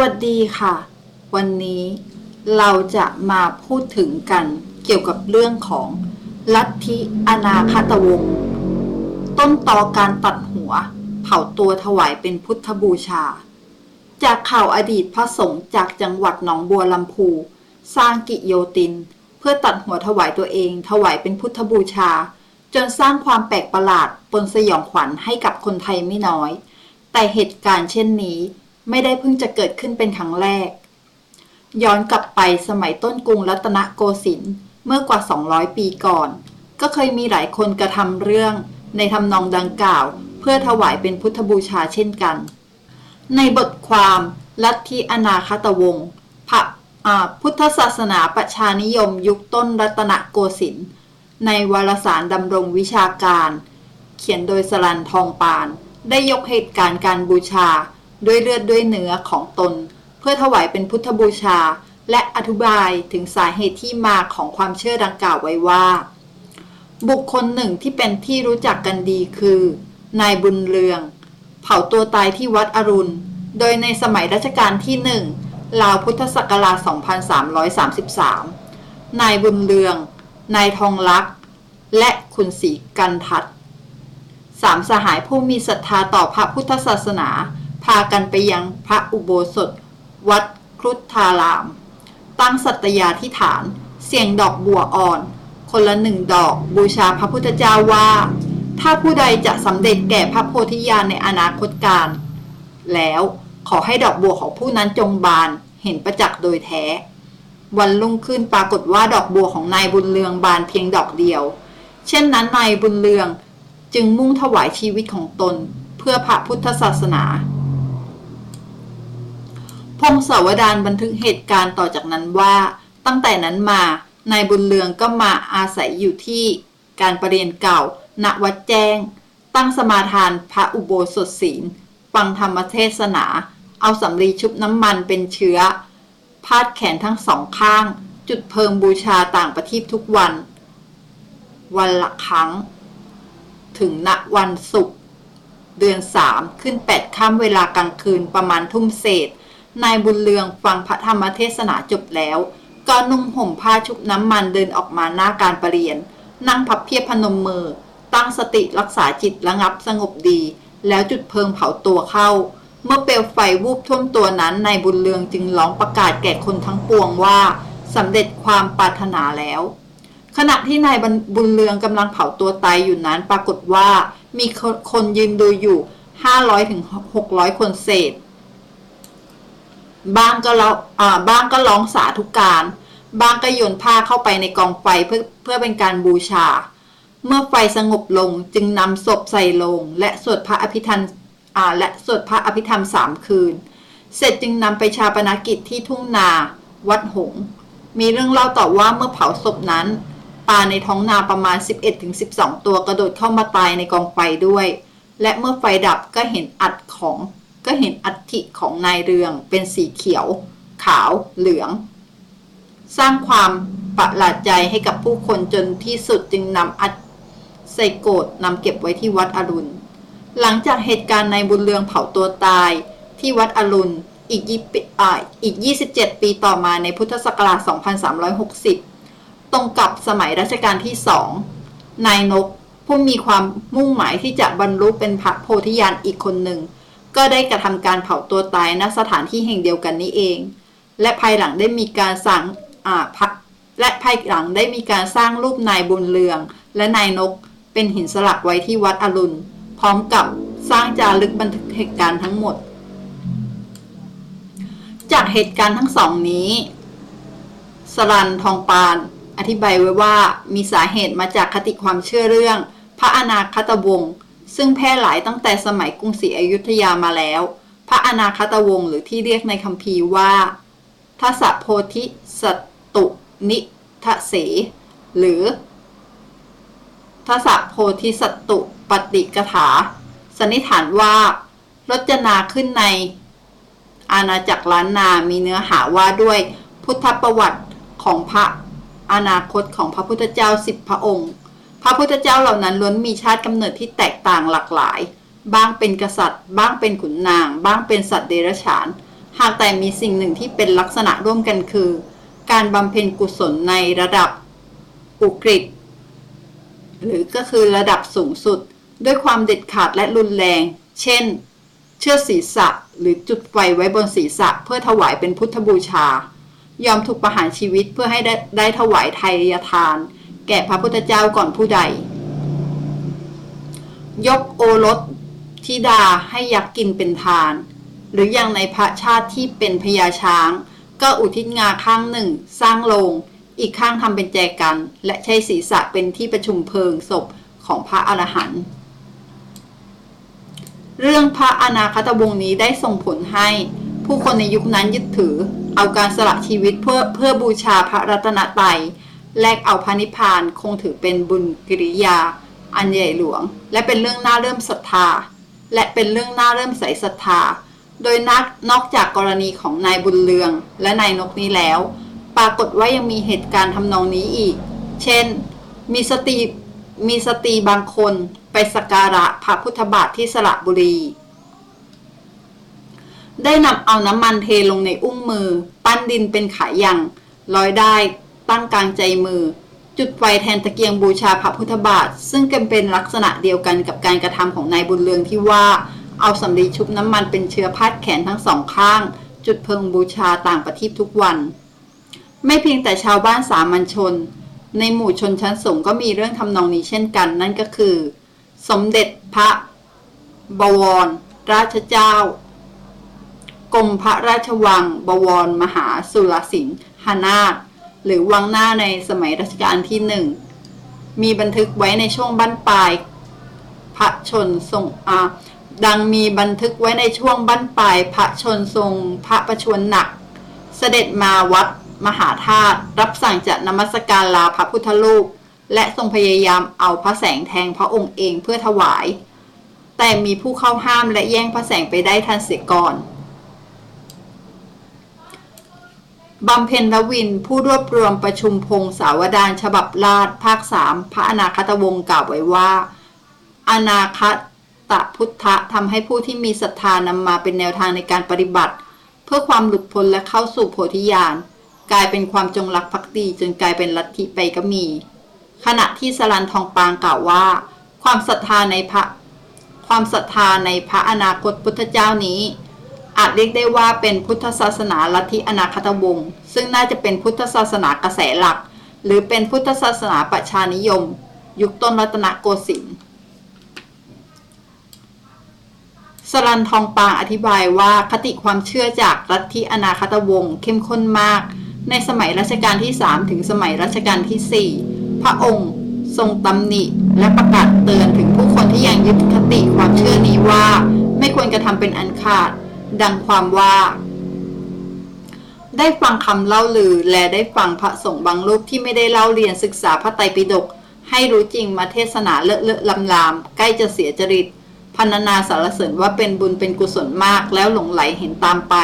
วัสดีค่ะ วันนี้เราจะมาพูดถึงกันเกี่ยวกับเรื่องของลัทธิอนาคตวงศ์ต้นตอการตัดหัว เผาตัวถวายเป็นพุทธบูชา จากข่าวอดีตพระสงฆ์จากจังหวัดหนองบัวลำพู สร้างกิโยติน เพื่อตัดหัวถวายตัวเอง ถวายเป็นพุทธบูชา จนสร้างความแปลกประหลาดปนสยองขวัญให้กับคนไทยไม่น้อย แต่เหตุการณ์เช่นนี้ ไม่ได้เพิ่งจะเกิดขึ้นเป็นครั้งแรก ย้อนกลับไปสมัยต้นกรุงรัตนโกสินทร์เมื่อกว่า 200 ปีก่อน ก็เคยมีหลายคนกระทำเรื่องในทำนองดังกล่าว เพื่อถวายเป็นพุทธบูชาเช่นกัน ในบทความลัทธิอนาคตวงศ์พระพุทธศาสนาประชานิยมยุคต้นรัตนโกสินทร์ในวารสารดำรงวิชาการ เขียนโดยสลันทองปาน ได้ยกเหตุการณ์การบูชา ด้วยเลือดด้วยเนื้อของตน เพื่อถวายเป็นพุทธบูชา และอธิบายถึงสาเหตุที่มาของความเชื่อดังกล่าวไว้ว่า บุคคลหนึ่งที่เป็นที่รู้จักกันดีคือ นายบุญเรือง เผาตัวตายที่วัดอรุณ โดยในสมัยรัชกาลที่หนึ่งราวพุทธศักราช 2333 นายบุญเรือง นายทองลักษ์ และคุณศรีกันทัศน์สามสหายผู้มีศรัทธาต่อพระพุทธศาสนา พากันไปยังพระอุโบสถ วัดครุฑทาราม ตั้งสัตยาธิฐาน เสี่ยงดอกบัวอ่อน คนละหนึ่งดอกบูชาพระพุทธเจ้าว่า ถ้าผู้ใดจะสำเร็จแก่พระโพธิญาณในอนาคตการ แล้วขอให้ดอกบัวของผู้นั้นจงบานเห็นประจักษ์โดยแท้ วันรุ่งขึ้นปรากฏว่าดอกบัวของนายบุญเรืองบานเพียงดอกเดียว เช่นนั้นนายบุญเรืองจึงมุ่งถวายชีวิตของตนเพื่อพระพุทธศาสนา พงศาวดารบันทึกเหตุการณ์ต่อจากนั้นว่า ตั้งแต่นั้นมานายบุญเรืองก็มาอาศัยอยู่ที่การประเรียนเก่า ณ วัดแจ้ง ตั้งสมาทานพระอุโบสถศีล ฟังธรรมเทศนา เอาสำลีชุบน้ำมันเป็นเชื้อ พาดแขนทั้งสองข้าง จุดเพิงบูชาต่างประทีปทุกวัน วันละครั้ง ถึงณวันศุกร์เดือนสามขึ้นแปดค่ำเวลากลางคืนประมาณทุ่มเศษ นายบุญเรืองฟังพระธรรมเทศนาจบแล้ว ก็นุ่งห่มผ้าชุบน้ำมันเดินออกมาหน้าการประเรียน นั่งพับเพียบพนมมือ ตั้งสติรักษาจิตระงับสงบดี แล้วจุดเพลิงเผาตัวเข้า เมื่อเปลวไฟวูบท่วมตัวนั้นนายบุญเรืองจึงร้องประกาศแก่คนทั้งปวงว่าสำเร็จความปรารถนาแล้ว ขณะที่นายบุญเรืองกำลังเผาตัวตายอยู่นั้นปรากฏว่ามีคนยืนดูอยู่500ถึง600 คนเศษ บางก็ร้องอ่าบ้างก็ร้องสาธุการบางก็โยนผ้าเข้าไปในกองไฟเพื่อเพื่อเป็นการบูชา เมื่อไฟสงบลงจึงนำศพใส่โลง และสวดพระอภิธรรมและสวดพระอภิธรรมสามคืน เสร็จจึงนำไปชาปนกิจที่ทุ่งนา วัดหง มีเรื่องเล่าต่อว่าเมื่อเผาศพนั้นปลาในท้องนาประมาณ 11-12 ตัวกระโดดเข้ามาตายในกองไฟด้วย และเมื่อไฟดับก็เห็นอัดของ ก็เห็นอัฐิของนายเรืองเป็นสีเขียว ขาว เหลือง สร้างความประหลาดใจให้กับผู้คนจนที่สุดจึงนำอัดใส่โกดนำเก็บไว้ที่วัดอรุณ หลังจากเหตุการณ์นายบุญเรืองเผาตัวตายที่วัดอรุณอีกอีก 27 ปีต่อมาในพุทธศักราช 2360 ตรงกับสมัยรัชกาลที่สองนายนกผู้มีความมุ่งหมายที่จะบรรลุเป็นพระโพธิญาณอีกคนหนึ่ง ก็ได้กระทำการเผาตัวตายณสถานที่แห่งเดียวกันนี้เอง และภายหลังได้มีการสั่งอ่าพักและภายหลังได้มีการสร้างรูปนายบุญเรือง และนายนก เป็นหินสลักไว้ที่วัดอรุณ พร้อมกับสร้างจารึกบันทึกเหตุการณ์ทั้งหมด จากเหตุการณ์ทั้งสองนี้ สรันทองปานอธิบายไว้ว่ามีสาเหตุมาจากคติความเชื่อเรื่อง พระอนาคตวงศ์ ซึ่งแพร่หลายตั้งแต่สมัยกรุงศรีอยุธยามาแล้ว พระอนาคตวงศ์หรือที่เรียกในคัมภีร์ว่าทศโพธิสตุนิทะเส หรือทศโพธิสตุปฏิกถา สันนิษฐานว่ารจนาขึ้นใน อาณาจักรล้านนามีเนื้อหาว่าด้วยพุทธประวัติของพระอนาคตของพระพุทธเจ้าสิบพระองค์ พระพุทธเจ้าเหล่านั้นล้วนมีชาติกำเนิดที่แตกต่างหลากหลาย บ้างเป็นกษัตริย์ บ้างเป็นขุนนาง บ้างเป็นสัตว์เดรัจฉาน หากแต่มีสิ่งหนึ่งที่เป็นลักษณะร่วมกันคือ การบำเพ็ญกุศลในระดับอุกฤษหรือก็คือระดับสูงสุด ด้วยความเด็ดขาดและรุนแรง เช่น เชือดศีรษะหรือจุดไฟไว้บนศีรษะเพื่อถวายเป็นพุทธบูชา ยอมถูกประหารชีวิตเพื่อให้ได้ได้ถวายไทยทาน แก่พระพุทธเจ้าก่อนผู้ใด ยกโอรสธิดาให้ยักษ์กินเป็นทาน หรืออย่างในพระชาติที่เป็นพญาช้าง ก็อุทิศงาข้างหนึ่ง สร้างโลง อีกข้างทำเป็นแจกัน และใช้ศีรษะเป็นที่ประชุมเพลิงศพของพระอรหันต์เรื่องพระอนาคตวงศ์นี้ได้ส่งผลให้ ผู้คนในยุคนั้นยึดถือ เอาการสละชีวิตเพื่อเพื่อบูชาพระรัตนตรัย แลกเอาพระนิพพานคงถือเป็นบุญกิริยา อันใหญ่หลวง และเป็นเรื่องน่าเริ่มศรัทธา และเป็นเรื่องน่าเริ่มใส่ศรัทธา โดยนักนอกจากกรณีของนายบุญเรือง และนายนกนี้แล้ว ปรากฏว่ายังมีเหตุการณ์ทำนองนี้อีก เช่น มีสตรีมีสตรีบางคนไปสักการะพระพุทธบาทที่สระบุรี ได้นำเอาน้ำมันเทลงในอุ้งมือ ปั้นดินเป็นขายยังลอยได้ ตั้งกลางใจมือ จุดไฟแทนตะเกียงบูชาพระพุทธบาท ซึ่งกันเป็นลักษณะเดียวกันกับการกระทำของนายบุญเรืองที่ว่า เอาสำลีชุบน้ำมันเป็นเชื้อพาดแขนทั้งสองข้าง จุดเพิงบูชาต่างประทีปทุกวัน ไม่เพียงแต่ชาวบ้านสามัญชน ในหมู่ชนชั้นสูงก็มีเรื่องทำนองนี้เช่นกัน นั่นก็คือ สมเด็จพระบวร ราชเจ้ากรมพระราชวัง บวร มหาสุรสิงหนาถ หรือวังหน้าในสมัยรัชกาลที่หนึ่ง มีบันทึกไว้ในช่วงบั้นปลายพระชนทรงอาดังมีบันทึกไว้ในช่วงบั้นปลายพระชนทรงพระประชวรหนัก เสด็จมาวัดมหาธาตุรับสั่งจะนมัสการลาพระพุทธรูปและทรงพยายามเอาพระแสงแทงพระองค์เองเพื่อถวาย แต่มีผู้เข้าห้ามและแย่งพระแสงไปได้ทันเสียก่อน บำเพ็ญรวินผู้รวบรวมประชุมพงศาวดารฉบับราชภาคสามพระอนาคตวงศ์กล่าวไว้ว่า อนาคตพุทธะทำให้ผู้ที่มีศรัทธานำมาเป็นแนวทางในการปฏิบัติ เพื่อความหลุดพ้นและเข้าสู่โพธิญาณกลายเป็นความจงรักภักดีจนกลายเป็นลัทธิไปก็มี ขณะที่สลันทองปางกล่าวว่า ความศรัทธาในพระ ความศรัทธาในพระอนาคตพุทธเจ้านี้ อาจเรียกได้ว่าเป็นพุทธศาสนาลัทธิอนาคตวงศ์ซึ่งน่าจะเป็นพุทธศาสนากระแสหลัก หรือเป็นพุทธศาสนาประชานิยม ยุคต้นรัตนโกสินทร์สรันทองปางอธิบายว่าคติความเชื่อจากลัทธิอนาคตวงศ์เข้มข้นมาก ในสมัยรัชกาลที่ 3 ถึงสมัยรัชกาลที่ 4 พระองค์ทรงตำหนิ และประกาศเตือนถึงผู้คนที่ยังยึดคติความเชื่อนี้ว่า ไม่ควรกระทำเป็นอันขาด ดังความว่า ได้ฟังคำเล่าลือและได้ฟังพระสงฆ์บางรูปที่ไม่ได้เล่าเรียนศึกษาพระไตรปิฎกให้รู้จริงมาเทศนาเลอะเลอะลำลาม ใกล้จะเสียจริตพันนาสารเสริญว่าเป็นบุญเป็นกุศลมากแล้วหลงไหลเห็นตามไป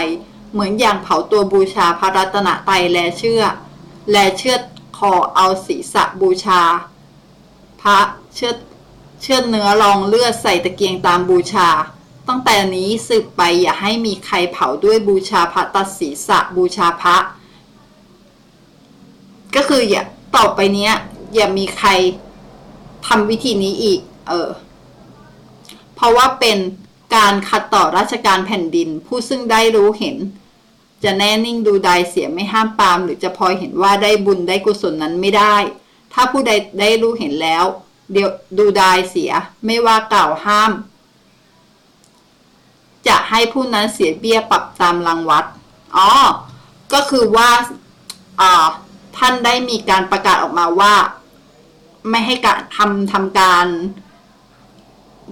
เหมือนอย่างเผาตัวบูชาพระรัตนตรัยแลเชื่อ แลเชือดคอเอาศีรษะบูชา พระเชือดเชือดเนื้อรองเลือดใส่ตะเกียงตามบูชา ตั้งแต่นี้สืบไปอย่าให้มีใครเผาด้วยบูชาพระตัดศีรษะบูชาพระ ก็คืออย่าต่อไปเนี้ย อย่ามีใครทำวิธีนี้อีก เออ เพราะว่าเป็นการขัดต่อราชการแผ่นดิน ผู้ซึ่งได้รู้เห็น จะแน่นิ่งดูดเสียไม่ห้ามปาม หรือจะพอเห็นว่าได้บุญได้กุศลนั้นไม่ได้ ถ้าผู้ใดได้รู้เห็นแล้ว เดี๋ยวดูดายเสีย ไม่ว่ากล่าวห้าม จะให้ผู้นั้นเสียเบี้ยปรับตามรางวัด อ๋อ ก็คือว่าอ่าท่านได้มีการประกาศออกมาว่า ไม่ให้การทำทำการ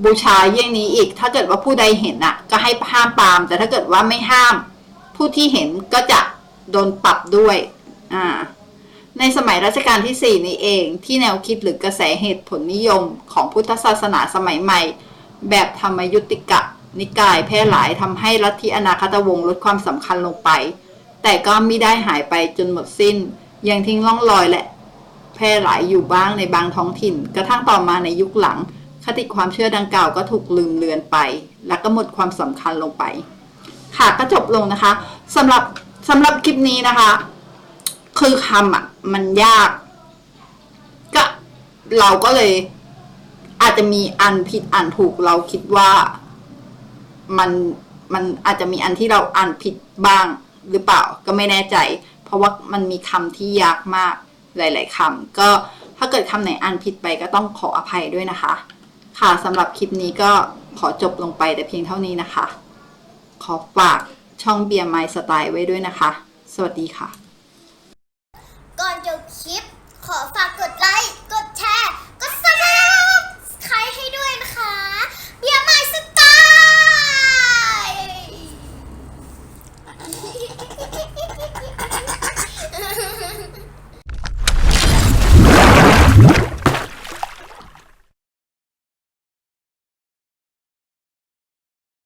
บูชาเยี่ยงนี้อีก ถ้าเกิดว่าผู้ใดเห็นน่ะ ก็ให้ห้ามปาม แต่ถ้าเกิดว่าไม่ห้าม ผู้ที่เห็นก็จะโดนปรับด้วย อ่า ในสมัยรัชกาลที่ 4 นี้เอง ที่แนวคิดหรือกระแสเหตุผลนิยมของพุทธศาสนาสมัยใหม่ แบบธรรมยุติกะ นิกายแพร่หลายทำให้ลัทธิอนาคตวงศ์ลดความสำคัญลงไป แต่ก็ไม่ได้หายไปจนหมดสิ้น ยังทิ้งร่องรอยและ แพร่หลายอยู่บ้างในบางท้องถิ่น กระทั่งต่อมาในยุคหลัง คติความเชื่อดังกล่าวก็ถูกลืมเลือนไป และก็หมดความสำคัญลงไป ค่ะก็จบลงนะคะสำหรับสำหรับคลิปนี้นะคะ คือคำอะมันยาก ก็เราก็เลย อาจจะมีอันผิดอันถูกเราคิดว่า มันมันอาจจะมีอันที่เราอ่านผิดบ้างหรือเปล่าก็ไม่แน่ใจ เพราะว่ามันมีคำที่ยากมากหลาย ๆคำก็ถ้าเกิดคำไหนอ่านผิดไปก็ต้องขออภัยด้วยนะคะ ค่ะสำหรับคลิปนี้ก็ขอจบลงไปแต่เพียงเท่านี้นะคะ ขอฝากช่องเบียร์ไมสไตล์ไว้ด้วยนะคะ สวัสดีค่ะ ก่อนจบคลิปขอฝาก